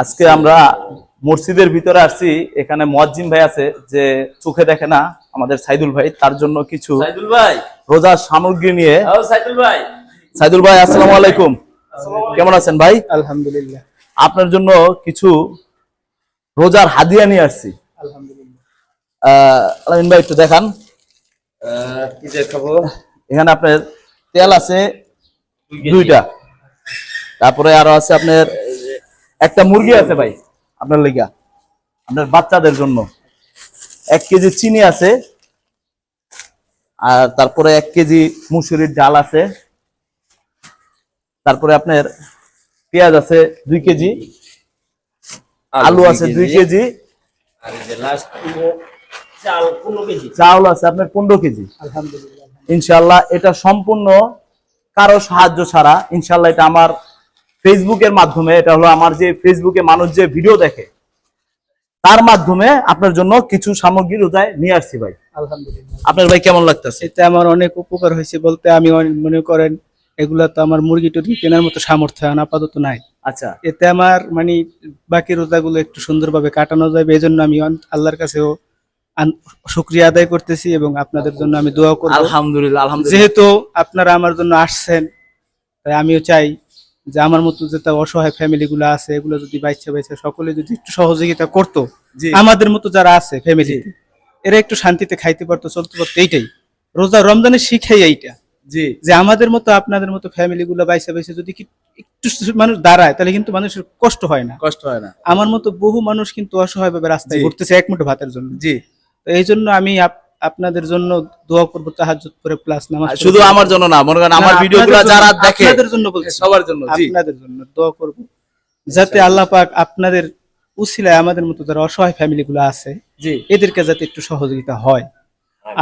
আজকে আমরা মসজিদের ভিতরে আসছি। এখানে মুয়াজ্জিম ভাই আছে যে চোখে দেখে না আমাদের সাইদুল ভাই তার জন্য কিছু সাইদুল ভাই। রোজার সামগ্রী নিয়ে। সাইদুল ভাই। সাইদুল ভাই আসসালামু আলাইকুম। কেমন আছেন ভাই? আলহামদুলিল্লাহ। আপনার জন্য কিছু রোজার হাদিয়া নিয়ে আসছি। আলহামদুলিল্লাহ। ভাই একটু দেখান। এখানে আপনার তেল আছে দুইটা। তারপরে আরও আছে আপনার একটা মুরগি আছে ভাই আপনার লেগা আপনার বাচ্চাদের জন্য। এক কেজি চিনি আছে আর তারপরে এক কেজি মুসুরির ডাল আছে। তারপরে আপনার পেঁয়াজ আছে দুই কেজি আলু আছে দুই কেজি। আর এই যে লাস্ট চাল 15 কেজি। চাউল আছে আপনার পনেরো কেজি। ইনশাল্লাহ এটা সম্পূর্ণ কারও সাহায্য ছাড়া ইনশাল্লাহ এটা আমার ফেসবুকের মাধ্যমে এটা হলো আমার যে ফেসবুকে মানুষ যে ভিডিও দেখে তার মাধ্যমে আপনার জন্য কিছু সামগ্রী রোজায় নিয়ে আসছি ভাই। আলহামদুলিল্লাহ। আপনার ভাই কেমন লাগতেছে? এতে আমার অনেক উপকার হয়েছে বলতে আমি মনে করেন এগুলা তো আমার মুরগি টুরগি কেনার মতো সামর্থ্য আপাতত নাই। আচ্ছা। এতে আমার মানে বাকি রোজাগুলো একটু সুন্দরভাবে কাটানো যাবে এই জন্য আমি আল্লাহর কাছেও শুকরিয়া আদায় করতেছি এবং আপনাদের জন্য আমি দোয়া করব। আলহামদুলিল্লাহ আলহামদুলিল্লাহ। যেহেতু আপনারা আমার জন্য আসছেন তাই আমিও চাই যে আমার মতো যেটা অসহায় ফ্যামিলি গুলো আছে এগুলো যদি বাইছে বাইছে সকলে যদি একটু সহযোগিতা করতো আমাদের মতো যারা আছে ফ্যামিলিতে এরা একটু শান্তিতে খাইতে পারতো চলতে পারতো এইটাই। রোজা রমজানের শিখাই এইটা। জি। যে আমাদের মতো আপনাদের মতো ফ্যামিলি গুলো বাইসে বাইসে যদি একটু মানুষ দাঁড়ায় তাহলে কিন্তু মানুষের কষ্ট হয় না। কষ্ট হয় না। আমার মতো বহু মানুষ কিন্তু অসহায় ভাবে রাস্তায় ঘুরতেছে এক মুঠো ভাতের জন্য। জি। তো এই জন্য আমি আপনাদের জন্য দোয়া করব তাহাজ্জুদ করে প্লাস নামাজ শুধু আমার জন্য না মনে করেন আমার না, ভিডিও গুলো যারা দেখে আপনাদের জন্য বলছি। সবার জন্য আপনাদের জন্য দোয়া করব। যাতে আল্লাহ পাক আপনাদের উসিলায় আমাদের মতো যারা অসহায় ফ্যামিলি গুলো আছে জি। এদেরকে যাতে একটু সহযোগিতা হয়।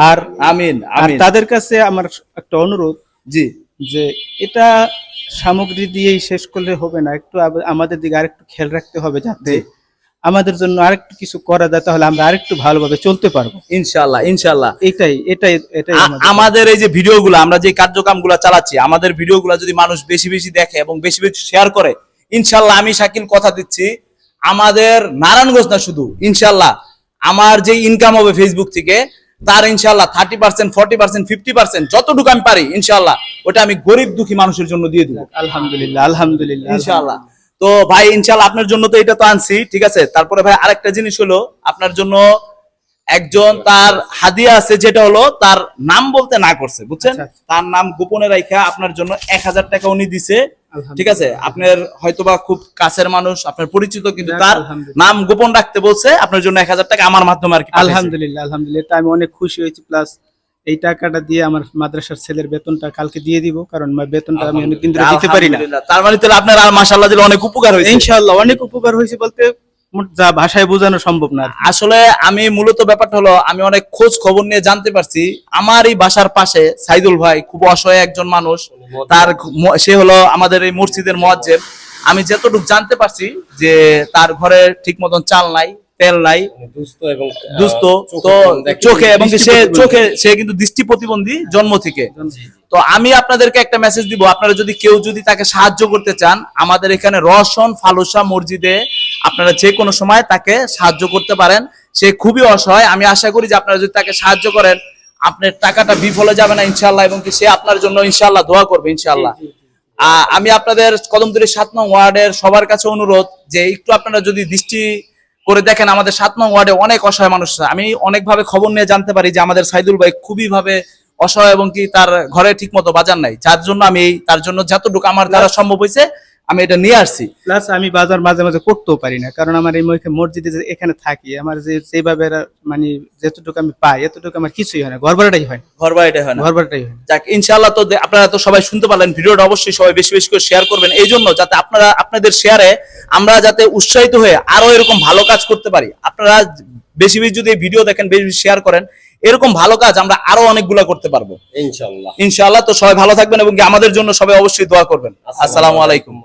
আর আমিন আর তাদের কাছে আমার একটা অনুরোধ জি। যে এটা সামগ্রী দিয়েই শেষ করলে হবে না। একটু আমাদের দিকে আরেকটু খেয়াল রাখতে হবে যাতে। আমাদের জন্য আরেকটু কিছু করা যায় তাহলে আমরা আরেকটু ভালোভাবে চলতে পারব। ইনশাল্লাহ ইনশাল্লাহ এটাই এটাই এটাই আমাদের- এই যে ভিডিওগুলো আমরা যে কার্যক্রমগুলো চালাচ্ছি আমাদের ভিডিওগুলো যদি মানুষ বেশি বেশি দেখে এবং বেশি বেশি শেয়ার করে ইনশাল্লাহ আমি শাকিল কথা দিচ্ছি আমাদের নারায়ণগঞ্জ না শুধু ইনশাল্লাহ আমার যে ইনকাম হবে ফেসবুক থেকে তার ইনশাল্লাহ thirty percent forty percent fifty percent যতটুকু আমি পারি ইনশাল্লাহ ওটা আমি গরিব দুঃখী মানুষের জন্য দিয়ে দিব। আলহামদুলিল্লাহ আলহামদুলিল্লাহ ইনশাআল্লাহ। তো ভাই ইনশাআল্লাহ আপনার জন্য তো এটা তো আনছি ঠিক আছে? তারপরে ভাই আরেকটা জিনিস হলো আপনার জন্য একজন তার হাদিয়া আছে যেটা হলো তার নাম বলতে না করছে বুঝছেন? আচ্ছা, আচ্ছা। তার নাম গোপনে রাখা আপনার জন্য এক হাজার টাকা উনি দিছে ঠিক আছে? আপনার হয়তোবা খুব কাছের মানুষ আপনার পরিচিত কিন্তু তার নাম গোপন রাখতে বলছে আপনার জন্য এক হাজার টাকা আমার মাধ্যমে আর কি আলহামদুলিল্লাহ আলহামদুলিল্লাহ আমি অনেক খুশি হয়েছি প্লাস এই টাকাটা দিয়ে আমার মাদ্রাসার ছেলের বেতনটা কালকে দিয়ে দিব কারণ বেতনটা আমি অনেকদিন ধরে দিতে পারি না। তার মানে তাহলে আপনার মাসাল্লাহ দিলে অনেক উপকার হয়েছে। ইনশাআল্লাহ অনেক উপকার হয়েছে বলতে যা ভাষায় বোঝানো সম্ভব না আসলে আমি মূলত ব্যাপারটা হলো আমি অনেক খোঁজ খবর নিয়ে জানতে পারছি আমার এই বাসার পাশে সাইদুল ভাই খুব অসহায় একজন মানুষ তার সে হলো আমাদের এই মসজিদের মোয়াজ্জেম। আমি যতটুকু জানতে পারছি যে তার ঘরে ঠিক মতন চাল নাই তেল নাই। দুস্থ এবং দুস্থ। তো। চোখে এবং সে চোখে সে কিন্তু দৃষ্টি প্রতিবন্ধী জন্ম থেকে। তো আমি আপনাদেরকে একটা মেসেজ দিব। আপনারা যদি কেউ যদি তাকে সাহায্য করতে চান আমাদের এখানে রসন ফালুসা মসজিদে আপনারা যে কোনো সময় তাকে সাহায্য করতে পারেন। সে খুবই অসহায়। আমি আশা করি যে আপনারা যদি তাকে সাহায্য করেন আপনার টাকাটা বিফলে যাবে না ইনশাল্লাহ এবং কি সে আপনার জন্য ইনশাল্লাহ দোয়া করবে ইনশাল্লাহ আহ, আমি আপনাদের কদমতলী সাত নং ওয়ার্ডের সবার কাছে অনুরোধ যে একটু আপনারা যদি দৃষ্টি করে দেখেন আমাদের সাত নং ওয়ার্ডে অনেক অসহায় মানুষ আমি অনেকভাবে খবর নিয়ে জানতে পারি যে আমাদের সাইদুল ভাই খুবই ভাবে অসহায় এবং কি তার ঘরে ঠিক মতো বাজার নাই। যার জন্য আমি তার জন্য যতটুকু আমার দ্বারা সম্ভব হয়েছে আমি এটা নিয়ে আসছি। প্লাস আমি বাজার মাঝে মাঝে করতেও পারি না। কারণ আমার এই মসজিদে যে এখানে থাকি আমার যে এরা মানে যতটুকু আমি পাই এতটুকু আমার কিছুই হয় না। ঘর ভাড়াটাই হয় ঘর বাড়িটা হয় না। ঘর ভাড়াটাই হয় না। যাক ইনশাআল্লাহ তো আপনারা তো সবাই শুনতে পারলেন ভিডিওটা অবশ্যই সবাই বেশি বেশি করে শেয়ার করবেন। এই জন্য যাতে আপনারা আপনাদের শেয়ারে আমরা যাতে উৎসাহিত হয়ে আরও এরকম ভালো কাজ করতে পারি। আপনারা বেশি বেশি যদি ভিডিও দেখেন বেশি বেশি শেয়ার করেন এরকম ভালো কাজ আমরা আরও অনেকগুলা করতে পারব। ইনশাআল্লাহ। ইনশাআল্লাহ তো সবাই ভালো থাকবেন এবং আমাদের জন্য সবাই অবশ্যই দোয়া করবেন। আসসালামু আলাইকুম।